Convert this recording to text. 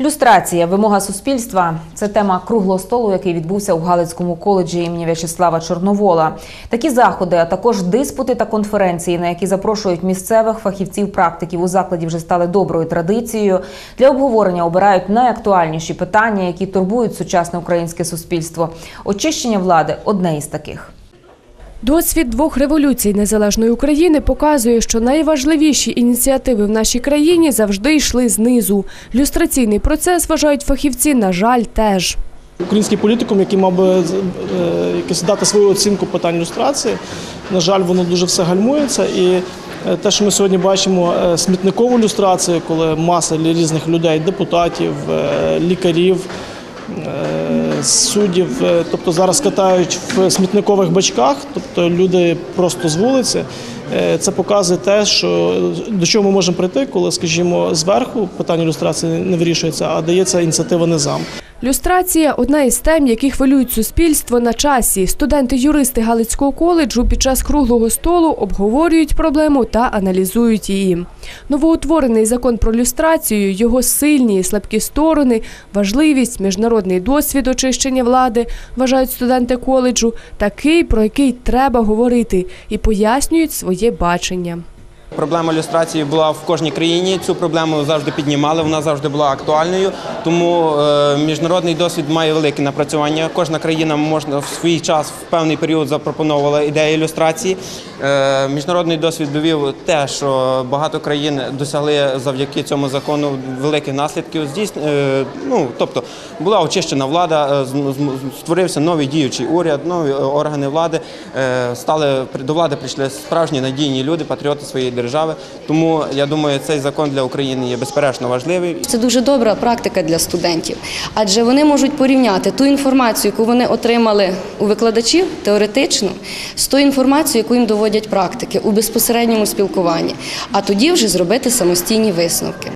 Люстрація, вимога суспільства це тема круглого столу, який відбувся у Галицькому коледжі імені В'ячеслава Чорновола. Такі заходи, а також диспути та конференції, на які запрошують місцевих фахівців-практиків у закладі, вже стали доброю традицією. Для обговорення обирають найактуальніші питання, які турбують сучасне українське суспільство. Очищення влади одне із таких. Досвід двох революцій незалежної України показує, що найважливіші ініціативи в нашій країні завжди йшли знизу. Люстраційний процес вважають фахівці, на жаль, теж. Український політикум, який мав би е, якось дати свою оцінку питань ілюстрації, на жаль, воно дуже все гальмується. І е, те, що ми сьогодні бачимо, е, смітникову люстрацію, коли маса різних людей, депутатів, лікарів, суддів, е, тобто зараз катають в смітникових бачках, тобто люди просто з вулиці. Е, Це показує те, що до чого ми можемо прийти, коли, скажімо, зверху питання ілюстрації не вирішується, а дається ініціатива низам. Люстрація одна із тем, які хвилюють суспільство на часі. Студенти-юристи Галицького коледжу під час круглого столу обговорюють проблему та аналізують її. Новоутворений закон про люстрацію, його сильні і слабкі сторони, важливість, міжнародний досвід очищення влади, вважають студенти коледжу, такий, про який треба говорити, і пояснюють своє бачення. Проблема люстрації була в кожній країні. Цю проблему завжди піднімали. Вона завжди була актуальною. Тому е, міжнародний досвід має велике напрацювання. Кожна країна можна в свій час в певний період запропонувала ідею ілюстрації. Е, міжнародний досвід довів те, що багато країн досягли завдяки цьому закону великих наслідків. Е, ну, тобто була очищена влада, е, створився новий діючий уряд, нові органи влади. Стали до влади прийшли справжні надійні люди, патріоти своєї держави. Тому я думаю, цей закон для України є безперечно важливий. Це дуже добра практика для студентів, адже вони можуть порівняти ту інформацію, яку вони отримали у викладачів теоретично, з тою інформацією, яку їм доводять практики у безпосередньому спілкуванні, а тоді вже зробити самостійні висновки.